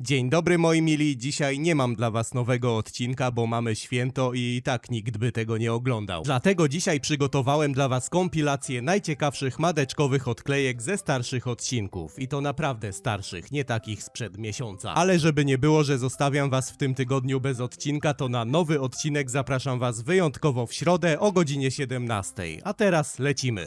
Dzień dobry moi mili, dzisiaj nie mam dla was nowego odcinka, bo mamy święto i i tak nikt by tego nie oglądał. Dlatego dzisiaj przygotowałem dla was kompilację najciekawszych madeczkowych odklejek ze starszych odcinków. I to naprawdę starszych, nie takich sprzed miesiąca. Ale żeby nie było, że zostawiam was w tym tygodniu bez odcinka, to na nowy odcinek zapraszam was wyjątkowo w środę o godzinie 17. A teraz lecimy.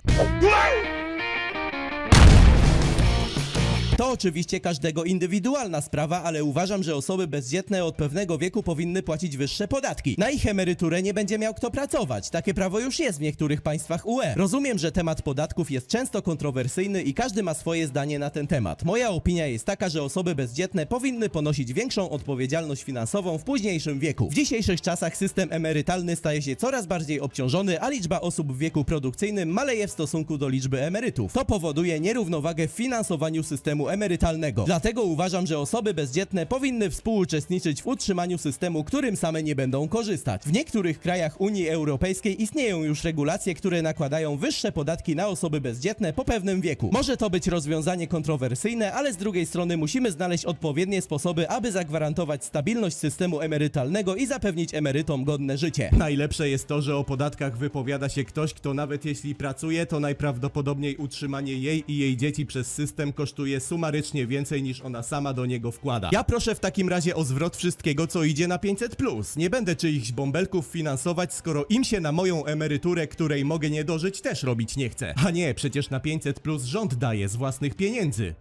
To oczywiście każdego indywidualna sprawa, ale uważam, że osoby bezdzietne od pewnego wieku powinny płacić wyższe podatki. Na ich emeryturę nie będzie miał kto pracować. Takie prawo już jest w niektórych państwach UE. Rozumiem, że temat podatków jest często kontrowersyjny i każdy ma swoje zdanie na ten temat. Moja opinia jest taka, że osoby bezdzietne powinny ponosić większą odpowiedzialność finansową w późniejszym wieku. W dzisiejszych czasach system emerytalny staje się coraz bardziej obciążony, a liczba osób w wieku produkcyjnym maleje w stosunku do liczby emerytów. To powoduje nierównowagę w finansowaniu systemu emerytalnego. Dlatego uważam, że osoby bezdzietne powinny współuczestniczyć w utrzymaniu systemu, którym same nie będą korzystać. W niektórych krajach Unii Europejskiej istnieją już regulacje, które nakładają wyższe podatki na osoby bezdzietne po pewnym wieku. Może to być rozwiązanie kontrowersyjne, ale z drugiej strony musimy znaleźć odpowiednie sposoby, aby zagwarantować stabilność systemu emerytalnego i zapewnić emerytom godne życie. Najlepsze jest to, że o podatkach wypowiada się ktoś, kto nawet jeśli pracuje, to najprawdopodobniej utrzymanie jej i jej dzieci przez system kosztuje sumarycznie więcej niż ona sama do niego wkłada. Ja proszę w takim razie o zwrot wszystkiego, co idzie na 500+. Nie będę czyichś bąbelków finansować, skoro im się na moją emeryturę, której mogę nie dożyć, też robić nie chce. A nie, przecież na 500+, rząd daje z własnych pieniędzy.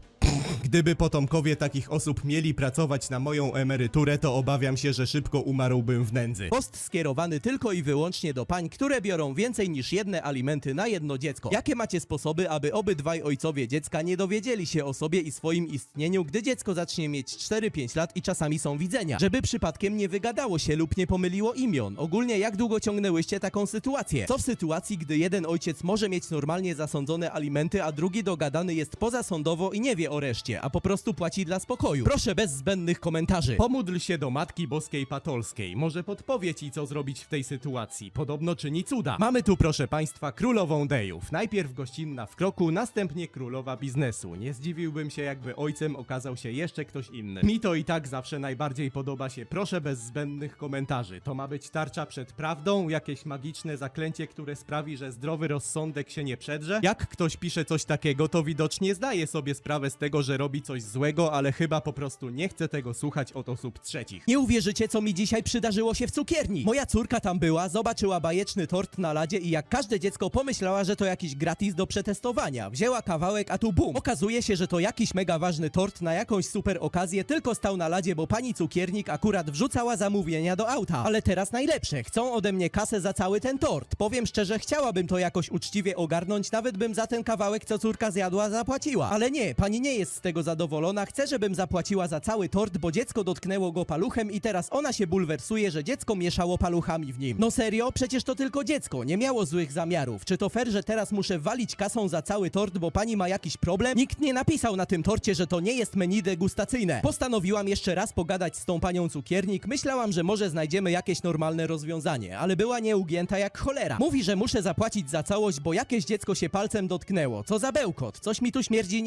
Gdyby potomkowie takich osób mieli pracować na moją emeryturę, to obawiam się, że szybko umarłbym w nędzy. Post skierowany tylko i wyłącznie do pań, które biorą więcej niż jedne alimenty na jedno dziecko. Jakie macie sposoby, aby obydwaj ojcowie dziecka nie dowiedzieli się o sobie i swoim istnieniu, gdy dziecko zacznie mieć 4-5 lat i czasami są widzenia? Żeby przypadkiem nie wygadało się lub nie pomyliło imion. Ogólnie jak długo ciągnęłyście taką sytuację? Co w sytuacji, gdy jeden ojciec może mieć normalnie zasądzone alimenty, a drugi dogadany jest pozasądowo i nie wie o reszcie, a po prostu płaci dla spokoju? Proszę bez zbędnych komentarzy. Pomódl się do Matki Boskiej Patolskiej. Może podpowie ci, co zrobić w tej sytuacji. Podobno czyni cuda. Mamy tu, proszę państwa, królową dejów. Najpierw gościnna w kroku, następnie królowa biznesu. Nie zdziwiłbym się, jakby ojcem okazał się jeszcze ktoś inny. Mi to i tak zawsze najbardziej podoba się. Proszę bez zbędnych komentarzy. To ma być tarcza przed prawdą? Jakieś magiczne zaklęcie, które sprawi, że zdrowy rozsądek się nie przedrze? Jak ktoś pisze coś takiego, to widocznie zdaje sobie sprawę z tego, że robi coś złego, ale chyba po prostu nie chce tego słuchać od osób trzecich. Nie uwierzycie, co mi dzisiaj przydarzyło się w cukierni. Moja córka tam była, zobaczyła bajeczny tort na ladzie i jak każde dziecko pomyślała, że to jakiś gratis do przetestowania. Wzięła kawałek, a tu bum. Okazuje się, że to jakiś mega ważny tort na jakąś super okazję, tylko stał na ladzie, bo pani cukiernik akurat wrzucała zamówienia do auta. Ale teraz najlepsze, chcą ode mnie kasę za cały ten tort. Powiem szczerze, chciałabym to jakoś uczciwie ogarnąć, nawet bym za ten kawałek, co córka zjadła, zapłaciła. Ale nie, pani nie jest z tego zadowolona, chce, żebym zapłaciła za cały tort, bo dziecko dotknęło go paluchem i teraz ona się bulwersuje, że dziecko mieszało paluchami w nim. No serio? Przecież to tylko dziecko, nie miało złych zamiarów. Czy to fair, że teraz muszę walić kasą za cały tort, bo pani ma jakiś problem? Nikt nie napisał na tym torcie, że to nie jest menu degustacyjne. Postanowiłam jeszcze raz pogadać z tą panią cukiernik. Myślałam, że może znajdziemy jakieś normalne rozwiązanie, ale była nieugięta jak cholera. Mówi, że muszę zapłacić za całość, bo jakieś dziecko się palcem dotknęło. Co za bełkot? Coś mi tu śmierdzi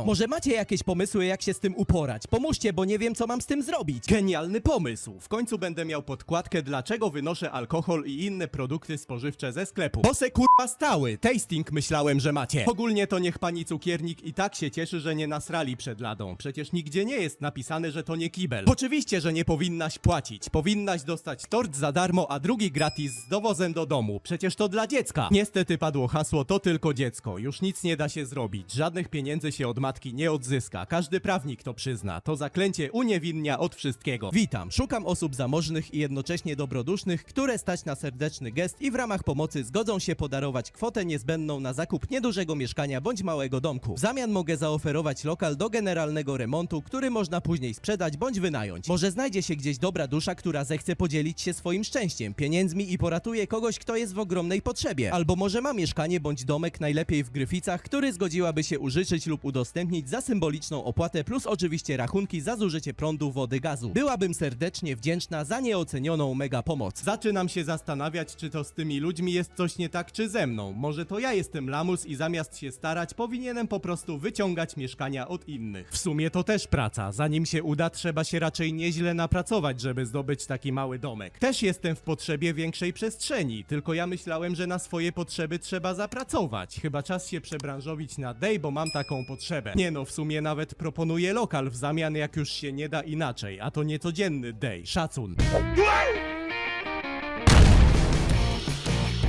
Może macie jakieś pomysły, jak się z tym uporać? Pomóżcie, bo nie wiem, co mam z tym zrobić. Genialny pomysł! W końcu będę miał podkładkę, dlaczego wynoszę alkohol i inne produkty spożywcze ze sklepu. Bo se kurwa stały! Tasting myślałem, że macie. Ogólnie to niech pani cukiernik i tak się cieszy, że nie nasrali przed ladą. Przecież nigdzie nie jest napisane, że to nie kibel. Oczywiście, że nie powinnaś płacić. Powinnaś dostać tort za darmo, a drugi gratis z dowozem do domu. Przecież to dla dziecka. Niestety padło hasło to tylko dziecko. Już nic nie da się zrobić. Żadnych pieniędzy się od matki nie odzyska. Każdy prawnik to przyzna. To zaklęcie uniewinnia od wszystkiego. Witam, szukam osób zamożnych i jednocześnie dobrodusznych, które stać na serdeczny gest i w ramach pomocy zgodzą się podarować kwotę niezbędną na zakup niedużego mieszkania bądź małego domku. W zamian mogę zaoferować lokal do generalnego remontu, który można później sprzedać bądź wynająć. Może znajdzie się gdzieś dobra dusza, która zechce podzielić się swoim szczęściem, pieniędzmi i poratuje kogoś, kto jest w ogromnej potrzebie. Albo może ma mieszkanie bądź domek najlepiej w Gryficach, który zgodziłaby się użyczyć lub udostępnić za symboliczną opłatę plus oczywiście rachunki za zużycie prądu, wody, gazu. Byłabym serdecznie wdzięczna za nieocenioną mega pomoc. Zaczynam się zastanawiać, czy to z tymi ludźmi jest coś nie tak, czy ze mną. Może to ja jestem lamus i zamiast się starać, powinienem po prostu wyciągać mieszkania od innych. W sumie to też praca. Zanim się uda, trzeba się raczej nieźle napracować, żeby zdobyć taki mały domek. Też jestem w potrzebie większej przestrzeni, tylko ja myślałem, że na swoje potrzeby trzeba zapracować. Chyba czas się przebranżowić na day, bo mam taką potrzebę. Nie no, w sumie nawet proponuję lokal w zamian, jak już się nie da inaczej, a to niecodzienny day. Szacun.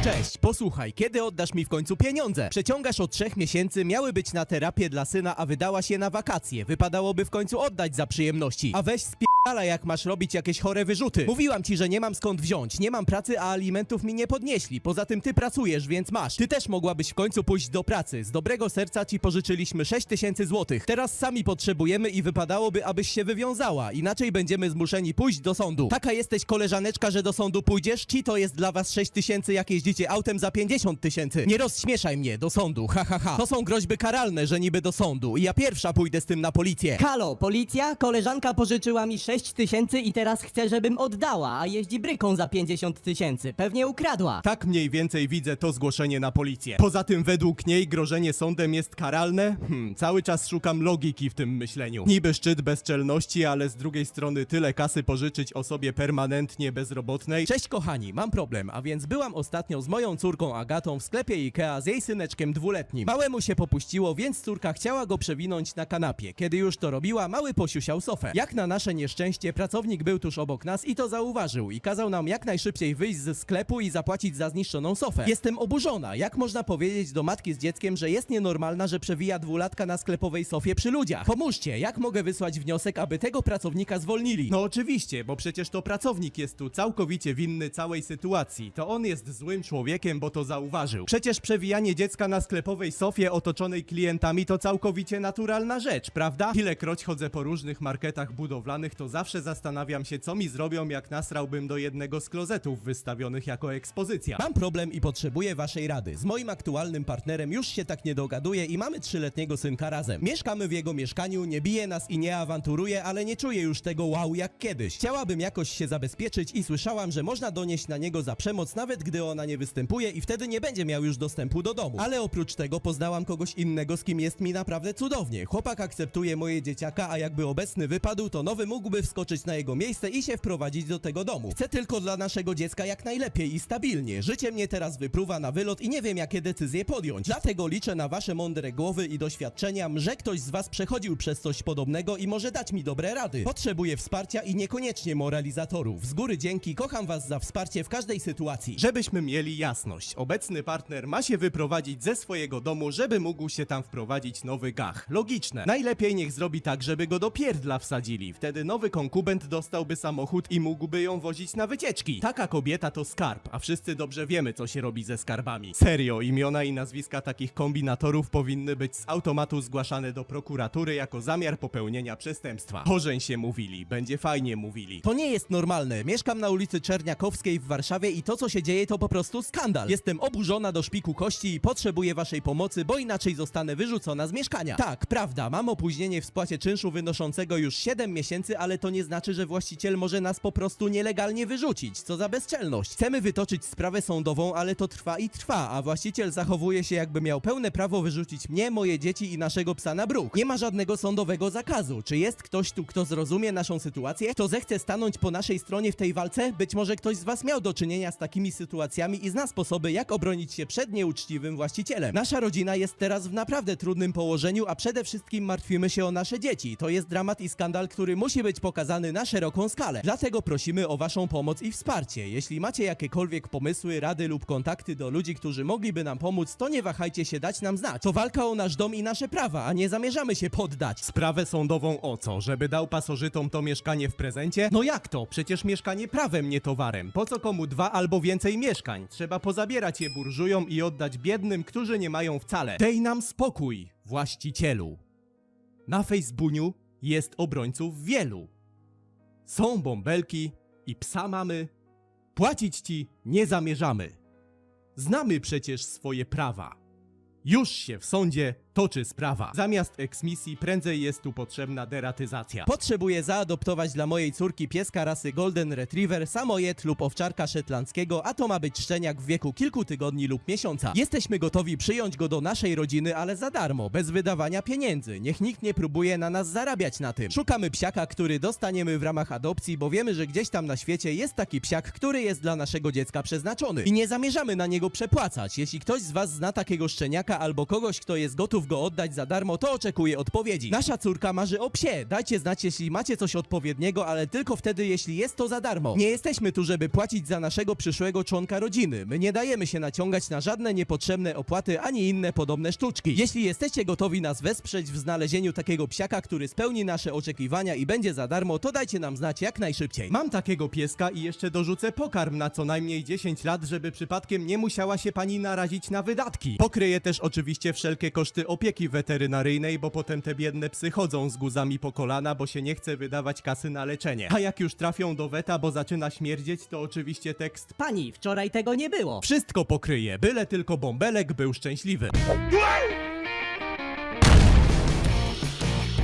Cześć, posłuchaj, kiedy oddasz mi w końcu pieniądze? Przeciągasz od trzech miesięcy, miały być na terapię dla syna, a wydałaś je na wakacje. Wypadałoby w końcu oddać za przyjemności. A weź spierdala jak masz robić jakieś chore wyrzuty. Mówiłam ci, że nie mam skąd wziąć, nie mam pracy, a alimentów mi nie podnieśli. Poza tym ty pracujesz, więc masz. Ty też mogłabyś w końcu pójść do pracy. Z dobrego serca ci pożyczyliśmy 6 tysięcy złotych. Teraz sami potrzebujemy i wypadałoby, abyś się wywiązała. Inaczej będziemy zmuszeni pójść do sądu. Taka jesteś koleżaneczka, że do sądu pójdziesz? Ci to jest dla was 6 tysięcy, jak jeździcie autem za 50 tysięcy. Nie rozśmieszaj mnie, do sądu, ha ha ha. To są groźby karalne, że niby do sądu. I ja pierwsza pójdę z tym na policję. Halo, policja? Koleżanka pożyczyła mi 6 tysięcy i teraz chce, żebym oddała, a jeździ bryką za 50 tysięcy. Pewnie ukradła. Tak mniej więcej widzę to zgłoszenie na policję. Poza tym według niej grożenie sądem jest karalne? Hmm, cały czas szukam logiki w tym myśleniu. Niby szczyt bezczelności, ale z drugiej strony tyle kasy pożyczyć osobie permanentnie bezrobotnej. Cześć kochani, mam problem, a więc byłam ostatnio z moją córką Agatą w sklepie Ikea z jej syneczkiem dwuletnim. Małemu się popuściło, więc córka chciała go przewinąć na kanapie. Kiedy już to robiła, mały posiusiał sofę. Jak na nasze nieszczęście, pracownik był tuż obok nas i to zauważył i kazał nam jak najszybciej wyjść ze sklepu i zapłacić za zniszczoną sofę. Jestem oburzona. Jak można powiedzieć do matki z dzieckiem, że jest nienormalna, że przewija dwulatka na sklepowej sofie przy ludziach? Pomóżcie, jak mogę wysłać wniosek, aby tego pracownika zwolnili? No oczywiście, bo przecież to pracownik jest tu całkowicie winny całej sytuacji. To on jest złym człowiekiem, bo to zauważył. Przecież przewijanie dziecka na sklepowej sofie otoczonej klientami to całkowicie naturalna rzecz, prawda? Ilekroć chodzę po różnych marketach budowlanych, to zawsze zastanawiam się, co mi zrobią, jak nasrałbym do jednego z klozetów wystawionych jako ekspozycja. Mam problem i potrzebuję waszej rady. Z moim aktualnym partnerem już się tak nie dogaduję i mamy trzyletniego synka razem. Mieszkamy w jego mieszkaniu, nie bije nas i nie awanturuje, ale nie czuję już tego wow jak kiedyś. Chciałabym jakoś się zabezpieczyć i słyszałam, że można donieść na niego za przemoc, nawet gdy ona nie występuje i wtedy nie będzie miał już dostępu do domu. Ale oprócz tego poznałam kogoś innego, z kim jest mi naprawdę cudownie. Chłopak akceptuje moje dzieciaka, a jakby obecny wypadł, to nowy mógłby wskoczyć na jego miejsce i się wprowadzić do tego domu. Chcę tylko dla naszego dziecka jak najlepiej i stabilnie. Życie mnie teraz wypruwa na wylot i nie wiem jakie decyzje podjąć. Dlatego liczę na wasze mądre głowy i doświadczenia, że ktoś z was przechodził przez coś podobnego i może dać mi dobre rady. Potrzebuję wsparcia i niekoniecznie moralizatorów. Z góry dzięki, kocham was za wsparcie w każdej sytuacji. Żebyśmy mieli jasność, obecny partner ma się wyprowadzić ze swojego domu, żeby mógł się tam wprowadzić nowy gach. Logiczne. Najlepiej niech zrobi tak, żeby go do pierdla wsadzili. Wtedy nowy konkubent dostałby samochód i mógłby ją wozić na wycieczki. Taka kobieta to skarb, a wszyscy dobrze wiemy, co się robi ze skarbami. Serio, imiona i nazwiska takich kombinatorów powinny być z automatu zgłaszane do prokuratury jako zamiar popełnienia przestępstwa. Pożeń się mówili, będzie fajnie mówili. To nie jest normalne. Mieszkam na ulicy Czerniakowskiej w Warszawie i to, co się dzieje, to po prostu skandal. Jestem oburzona do szpiku kości i potrzebuję waszej pomocy, bo inaczej zostanę wyrzucona z mieszkania. Tak, prawda, mam opóźnienie w spłacie czynszu wynoszącego już 7 miesięcy, ale to nie znaczy, że właściciel może nas po prostu nielegalnie wyrzucić. Co za bezczelność. Chcemy wytoczyć sprawę sądową, ale to trwa i trwa, a właściciel zachowuje się jakby miał pełne prawo wyrzucić mnie, moje dzieci i naszego psa na bruk. Nie ma żadnego sądowego zakazu. Czy jest ktoś tu, kto zrozumie naszą sytuację? Kto zechce stanąć po naszej stronie w tej walce? Być może ktoś z was miał do czynienia z takimi sytuacjami i zna sposoby, jak obronić się przed nieuczciwym właścicielem. Nasza rodzina jest teraz w naprawdę trudnym położeniu, a przede wszystkim martwimy się o nasze dzieci. To jest dramat i skandal, który musi być pokazany na szeroką skalę. Dlatego prosimy o waszą pomoc i wsparcie. Jeśli macie jakiekolwiek pomysły, rady lub kontakty do ludzi, którzy mogliby nam pomóc, to nie wahajcie się dać nam znać. To walka o nasz dom i nasze prawa, a nie zamierzamy się poddać. Sprawę sądową o co? Żeby dał pasożytom to mieszkanie w prezencie? No jak to? Przecież mieszkanie prawem, nie towarem. Po co komu dwa albo więcej mieszkań? Trzeba pozabierać je burżujom i oddać biednym, którzy nie mają wcale. Dej nam spokój, właścicielu. Na Facebooku jest obrońców wielu. Są bąbelki i psa mamy. Płacić ci nie zamierzamy. Znamy przecież swoje prawa. Już się w sądzie toczy sprawa. Zamiast eksmisji prędzej jest tu potrzebna deratyzacja. Potrzebuję zaadoptować dla mojej córki pieska rasy Golden Retriever, samojed lub owczarka szetlandzkiego, a to ma być szczeniak w wieku kilku tygodni lub miesiąca. Jesteśmy gotowi przyjąć go do naszej rodziny, ale za darmo, bez wydawania pieniędzy. Niech nikt nie próbuje na nas zarabiać na tym. Szukamy psiaka, który dostaniemy w ramach adopcji, bo wiemy, że gdzieś tam na świecie jest taki psiak, który jest dla naszego dziecka przeznaczony. I nie zamierzamy na niego przepłacać. Jeśli ktoś z was zna takiego szczeniaka albo kogoś, kto jest gotów go oddać za darmo, to oczekuję odpowiedzi. Nasza córka marzy o psie. Dajcie znać, jeśli macie coś odpowiedniego, ale tylko wtedy, jeśli jest to za darmo. Nie jesteśmy tu, żeby płacić za naszego przyszłego członka rodziny. My nie dajemy się naciągać na żadne niepotrzebne opłaty ani inne podobne sztuczki. Jeśli jesteście gotowi nas wesprzeć w znalezieniu takiego psiaka, który spełni nasze oczekiwania i będzie za darmo, to dajcie nam znać jak najszybciej. Mam takiego pieska i jeszcze dorzucę pokarm na co najmniej 10 lat, żeby przypadkiem nie musiała się pani narazić na wydatki. Pokryję też oczywiście wszelkie koszty opieki weterynaryjnej, bo potem te biedne psy chodzą z guzami po kolana, bo się nie chce wydawać kasy na leczenie. A jak już trafią do weta, bo zaczyna śmierdzieć, to oczywiście tekst Pani, wczoraj tego nie było. wszystko pokryje, byle tylko bąbelek był szczęśliwy.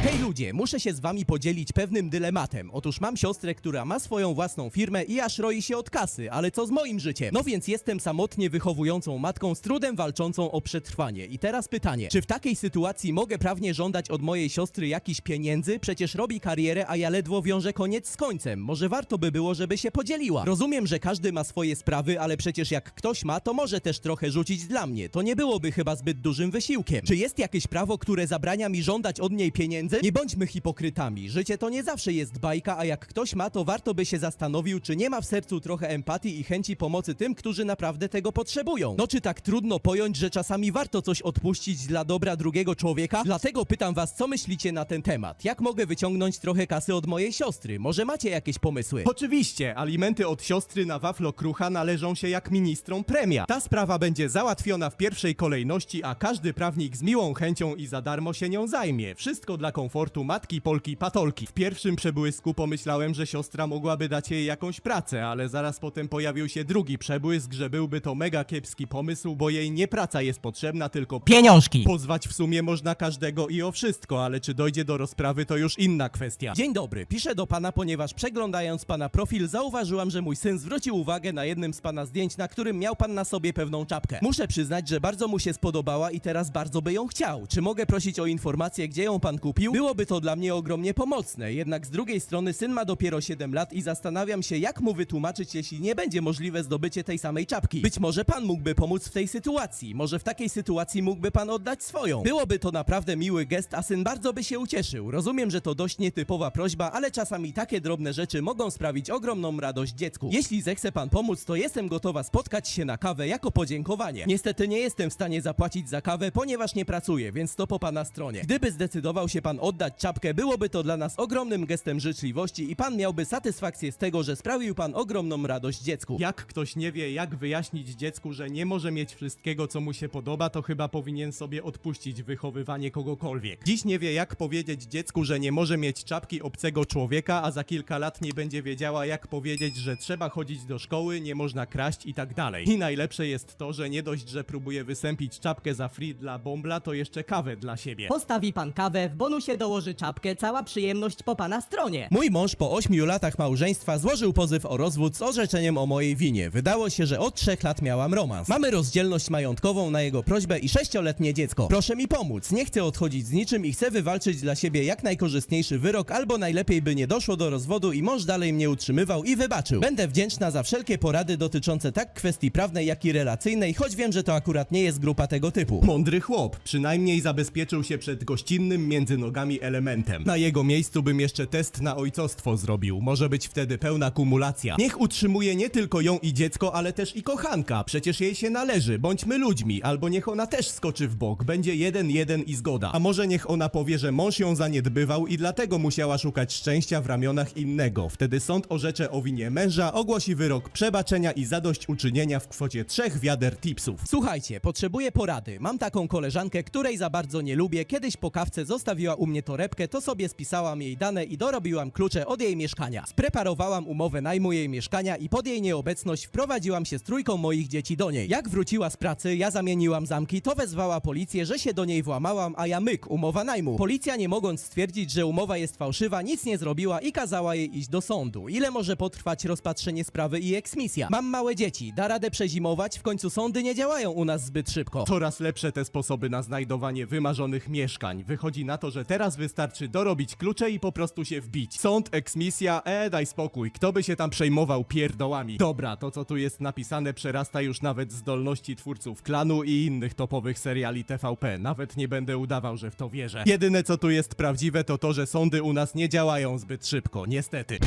Hej ludzie, muszę się z wami podzielić pewnym dylematem. Otóż mam siostrę, która ma swoją własną firmę i aż roi się od kasy, ale co z moim życiem? No więc jestem samotnie wychowującą matką z trudem walczącą o przetrwanie. I teraz pytanie, czy w takiej sytuacji mogę prawnie żądać od mojej siostry jakichś pieniędzy? Przecież robi karierę, a ja ledwo wiążę koniec z końcem. Może warto by było, żeby się podzieliła. Rozumiem, że każdy ma swoje sprawy, ale przecież jak ktoś ma, to może też trochę rzucić dla mnie. To nie byłoby chyba zbyt dużym wysiłkiem. Czy jest jakieś prawo, które zabrania mi żądać od niej pieniędzy? Nie bądźmy hipokrytami. Życie to nie zawsze jest bajka, a jak ktoś ma, to warto by się zastanowił, czy nie ma w sercu trochę empatii i chęci pomocy tym, którzy naprawdę tego potrzebują. No czy tak trudno pojąć, że czasami warto coś odpuścić dla dobra drugiego człowieka? Dlatego pytam was, co myślicie na ten temat? Jak mogę wyciągnąć trochę kasy od mojej siostry? Może macie jakieś pomysły? Oczywiście, alimenty od siostry na waflo krucha należą się jak ministrom premia. Ta sprawa będzie załatwiona w pierwszej kolejności, a każdy prawnik z miłą chęcią i za darmo się nią zajmie. Wszystko dla komfortu matki Polki Patolki. W pierwszym przebłysku pomyślałem, że siostra mogłaby dać jej jakąś pracę, ale zaraz potem pojawił się drugi przebłysk, że byłby to mega kiepski pomysł, bo jej nie praca jest potrzebna, tylko Pieniążki. Pozwać w sumie można każdego i o wszystko, ale czy dojdzie do rozprawy to już inna kwestia. Dzień dobry, piszę do pana, ponieważ przeglądając pana profil zauważyłam, że mój syn zwrócił uwagę na jednym z pana zdjęć, na którym miał pan na sobie pewną czapkę. Muszę przyznać, że bardzo mu się spodobała i teraz bardzo by ją chciał. Czy mogę prosić o informację, gdzie ją pan kupił? Byłoby to dla mnie ogromnie pomocne, jednak z drugiej strony syn ma dopiero 7 lat i zastanawiam się, jak mu wytłumaczyć, jeśli nie będzie możliwe zdobycie tej samej czapki. Być może pan mógłby pomóc w tej sytuacji, może w takiej sytuacji mógłby pan oddać swoją. Byłoby to naprawdę miły gest, a syn bardzo by się ucieszył. Rozumiem, że to dość nietypowa prośba, ale czasami takie drobne rzeczy mogą sprawić ogromną radość dziecku. Jeśli zechce pan pomóc, to jestem gotowa spotkać się na kawę jako podziękowanie. Niestety nie jestem w stanie zapłacić za kawę, ponieważ nie pracuję, więc to po pana stronie. Gdyby zdecydował się pan oddać czapkę, byłoby to dla nas ogromnym gestem życzliwości i pan miałby satysfakcję z tego, że sprawił pan ogromną radość dziecku. Jak ktoś nie wie, jak wyjaśnić dziecku, że nie może mieć wszystkiego, co mu się podoba, to chyba powinien sobie odpuścić wychowywanie kogokolwiek. Dziś nie wie, jak powiedzieć dziecku, że nie może mieć czapki obcego człowieka, a za kilka lat nie będzie wiedziała, jak powiedzieć, że trzeba chodzić do szkoły, nie można kraść i tak dalej. I najlepsze jest to, że nie dość, że próbuje wysępić czapkę za free dla bombla, to jeszcze kawę dla siebie. Postawi pan kawę, w bonusie dołoży czapkę, cała przyjemność po pana stronie. Mój mąż po 8 latach małżeństwa złożył pozyw o rozwód z orzeczeniem o mojej winie. Wydało się, że od 3 lat miałam romans. Mamy rozdzielność majątkową na jego prośbę i 6-letnie dziecko. Proszę mi pomóc, nie chcę odchodzić z niczym i chcę wywalczyć dla siebie jak najkorzystniejszy wyrok, albo najlepiej by nie doszło do rozwodu i mąż dalej mnie utrzymywał i wybaczył. Będę wdzięczna za wszelkie porady dotyczące tak kwestii prawnej, jak i relacyjnej, choć wiem, że to akurat nie jest grupa tego typu. Mądry chłop, przynajmniej zabezpieczył się przed gościnnym między nogami elementem. Na jego miejscu bym jeszcze test na ojcostwo zrobił, może być wtedy pełna kumulacja. Niech utrzymuje nie tylko ją i dziecko, ale też i kochanka, przecież jej się należy, bądźmy ludźmi, albo niech ona też skoczy w bok, będzie jeden, jeden i zgoda. A może niech ona powie, że mąż ją zaniedbywał i dlatego musiała szukać szczęścia w ramionach innego. Wtedy sąd orzecze o winie męża, ogłosi wyrok przebaczenia i zadośćuczynienia w kwocie trzech wiader tipsów. Słuchajcie, potrzebuję porady. Mam taką koleżankę, której za bardzo nie lubię. Kiedyś po kawce zostawiła u mnie torebkę, to sobie spisałam jej dane i dorobiłam klucze od jej mieszkania. Spreparowałam umowę najmu jej mieszkania i pod jej nieobecność wprowadziłam się z trójką moich dzieci do niej. Jak wróciła z pracy, ja zamieniłam zamki, to wezwała policję, że się do niej włamałam, a ja myk, umowa najmu. Policja nie mogąc stwierdzić, że umowa jest fałszywa, nic nie zrobiła i kazała jej iść do sądu. Ile może potrwać rozpatrzenie sprawy i eksmisja? Mam małe dzieci, da radę przezimować, w końcu sądy nie działają u nas zbyt szybko. Coraz lepsze te sposoby na znajdowanie wymarzonych mieszkań. Wychodzi na to, że teraz wystarczy dorobić klucze i po prostu się wbić. Sąd, eksmisja, e, daj spokój. Kto by się tam przejmował pierdołami? Dobra, to co tu jest napisane przerasta już nawet zdolności twórców klanu i innych topowych seriali TVP. Nawet nie będę udawał, że w to wierzę. Jedyne co tu jest prawdziwe to to, że sądy u nas nie działają zbyt szybko, niestety.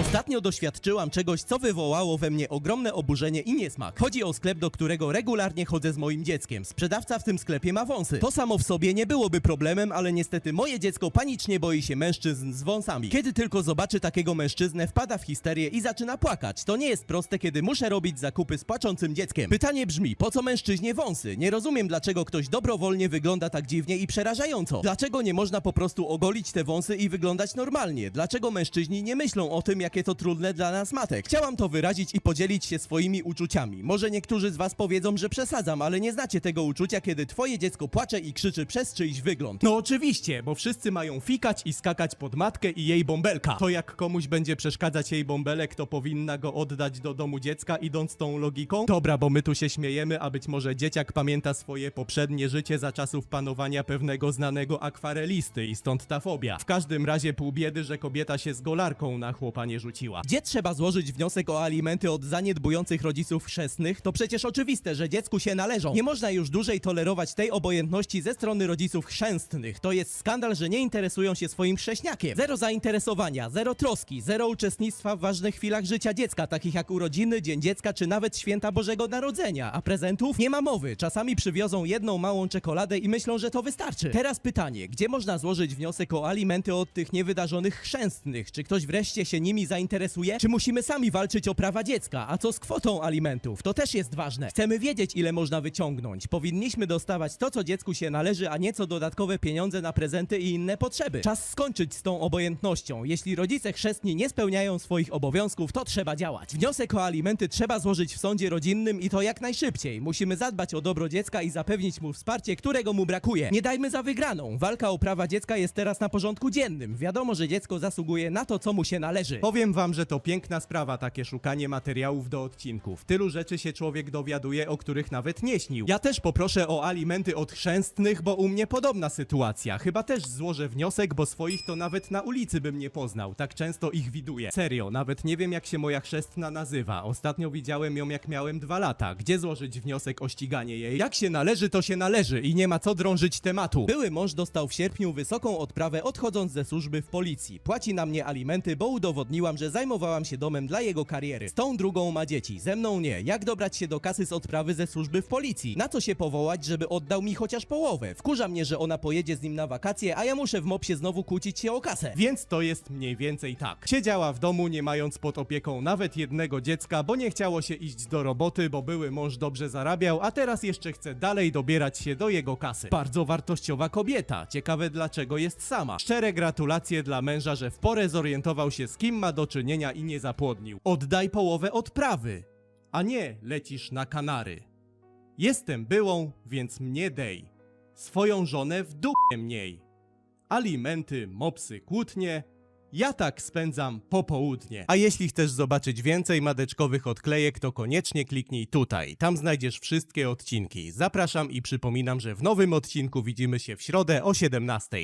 Ostatnio doświadczyłam czegoś, co wywołało we mnie ogromne oburzenie i niesmak. Chodzi o sklep, do którego regularnie chodzę z moim dzieckiem. Sprzedawca w tym sklepie ma wąsy. To samo w sobie nie byłoby problemem, ale niestety moje dziecko panicznie boi się mężczyzn z wąsami. Kiedy tylko zobaczy takiego mężczyznę, wpada w histerię i zaczyna płakać. To nie jest proste, kiedy muszę robić zakupy z płaczącym dzieckiem. Pytanie brzmi, po co mężczyźnie wąsy? Nie rozumiem, dlaczego ktoś dobrowolnie wygląda tak dziwnie i przerażająco. Dlaczego nie można po prostu ogolić te wąsy i wyglądać normalnie? Dlaczego mężczyźni nie myślą o tym, jakie to trudne dla nas matek? Chciałam to wyrazić i podzielić się swoimi uczuciami. Może niektórzy z was powiedzą, że przesadzam, ale nie znacie tego uczucia, kiedy twoje dziecko płacze i krzyczy przez czyjś wygląd. No oczywiście, bo wszyscy mają fikać i skakać pod matkę i jej bąbelka. To jak komuś będzie przeszkadzać jej bąbelek, to powinna go oddać do domu dziecka, idąc tą logiką? Dobra, bo my tu się śmiejemy, a być może dzieciak pamięta swoje poprzednie życie za czasów panowania pewnego znanego akwarelisty i stąd ta fobia. W każdym razie pół biedy, że kobieta się z golarką na chłopa rzuciła. Gdzie trzeba złożyć wniosek o alimenty od zaniedbujących rodziców chrzestnych? To przecież oczywiste, że dziecku się należą. Nie można już dłużej tolerować tej obojętności ze strony rodziców chrzęstnych. To jest skandal, że nie interesują się swoim chrześniakiem. Zero zainteresowania, zero troski, zero uczestnictwa w ważnych chwilach życia dziecka, takich jak urodziny, Dzień Dziecka czy nawet Święta Bożego Narodzenia. A prezentów? Nie ma mowy. Czasami przywiozą jedną małą czekoladę i myślą, że to wystarczy. Teraz pytanie, gdzie można złożyć wniosek o alimenty od tych niewydarzonych chrzęstnych? Czy ktoś wreszcie się nimi zainteresuje? Czy musimy sami walczyć o prawa dziecka? A co z kwotą alimentów? To też jest ważne. Chcemy wiedzieć, ile można wyciągnąć. Powinniśmy dostawać to, co dziecku się należy, a nieco dodatkowe pieniądze na prezenty i inne potrzeby. Czas skończyć z tą obojętnością. Jeśli rodzice chrzestni nie spełniają swoich obowiązków, to trzeba działać. Wniosek o alimenty trzeba złożyć w sądzie rodzinnym i to jak najszybciej. Musimy zadbać o dobro dziecka i zapewnić mu wsparcie, którego mu brakuje. Nie dajmy za wygraną. Walka o prawa dziecka jest teraz na porządku dziennym. Wiadomo, że dziecko zasługuje na to, co mu się należy. Powiem wam, że to piękna sprawa, takie szukanie materiałów do odcinków. Tylu rzeczy się człowiek dowiaduje, o których nawet nie śnił. Ja też poproszę o alimenty od chrzęstnych, bo u mnie podobna sytuacja. Chyba też złożę wniosek, bo swoich to nawet na ulicy bym nie poznał. Tak często ich widuję. Serio, nawet nie wiem jak się moja chrzestna nazywa. Ostatnio widziałem ją jak miałem dwa lata. Gdzie złożyć wniosek o ściganie jej? Jak się należy, to się należy i nie ma co drążyć tematu. Były mąż dostał w sierpniu wysoką odprawę odchodząc ze służby w policji. Płaci na mnie alimenty, bo udowodniłam, że zajmowałam się domem dla jego kariery. Z tą drugą ma dzieci, ze mną nie. Jak dobrać się do kasy z odprawy ze służby w policji? Na co się powołać, żeby oddał mi chociaż połowę? Wkurza mnie, że ona pojedzie z nim na wakacje, a ja muszę w mopsie znowu kłócić się o kasę. Więc to jest mniej więcej tak. Siedziała w domu, nie mając pod opieką nawet jednego dziecka, bo nie chciało się iść do roboty, bo były mąż dobrze zarabiał, a teraz jeszcze chce dalej dobierać się do jego kasy. Bardzo wartościowa kobieta. Ciekawe dlaczego jest sama. Szczere gratulacje dla męża, że w porę zorientował się z kim ma do czynienia i nie zapłodnił. Oddaj połowę odprawy, a nie lecisz na Kanary. Jestem byłą, więc mnie dej. Swoją żonę w dupie mniej alimenty, mopsy, kłótnie. Ja tak spędzam popołudnie. A jeśli chcesz zobaczyć więcej madeczkowych odklejek, to koniecznie kliknij tutaj. Tam znajdziesz wszystkie odcinki. Zapraszam i przypominam, że w nowym odcinku widzimy się w środę o 17.